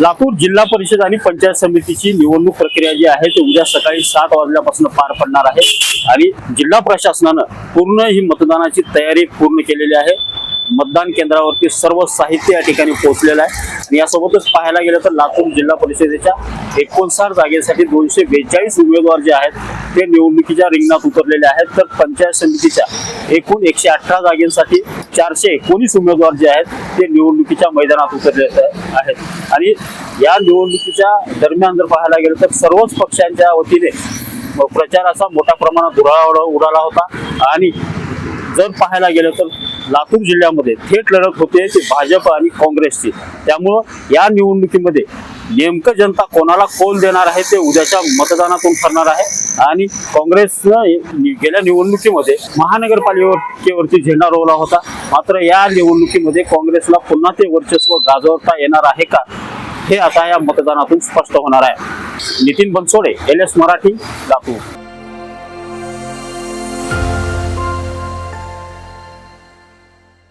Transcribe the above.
लातूर जिल्हा परिषद आणि पंचायत समितीची निवडणूक प्रक्रिया जी आहे ती उद्या सकाळी सात वाजल्यापासून पार पडणार आहे. आणि जिल्हा प्रशासनानं पूर्ण ही मतदानाची तयारी पूर्ण केलेली आहे. मतदान केंद्रावरती सर्व साहित्य या ठिकाणी पोहोचलेलं आहे. आणि यासोबतच पाहायला गेलं तर लातूर जिल्हा परिषदेच्या एकोणसाठ जागेसाठी दोनशे बेचाळीस उमेदवार जे आहेत ते निवडणुकीच्या रिंगणात उतरलेले आहेत. तर पंचायत समितीच्या एकूण एकशे अठरा जागेसाठी चारशे एकोणीस उमेदवार जे आहेत ते निवडणुकीच्या मैदानात उतरले आहेत. आणि या निवडणुकीच्या दरम्यान जर पाहायला गेलं तर सर्वच पक्षांच्या वतीने प्रचाराचा मोठ्या प्रमाणात उडाला उडाला होता. आणि जर पाहायला गेलं तर लातूर जिल्ह्यामध्ये थेट लढत होते ते भाजप आणि काँग्रेसची. त्यामुळं या निवडणुकीमध्ये नेमकं जनता कोणाला कोल देणार आहे ते उद्याच्या मतदानातून ठरणार आहे. आणि काँग्रेसनं गेल्या निवडणुकीमध्ये महानगरपालिकेवरती झेंडा रोवला होता. मात्र या निवडणुकीमध्ये काँग्रेसला पुन्हा ते वर्चस्व गाजवता येणार आहे का? हे आता या मतदानातून स्पष्ट होणार आहे. Nitin Bansode L S Marathi Latur.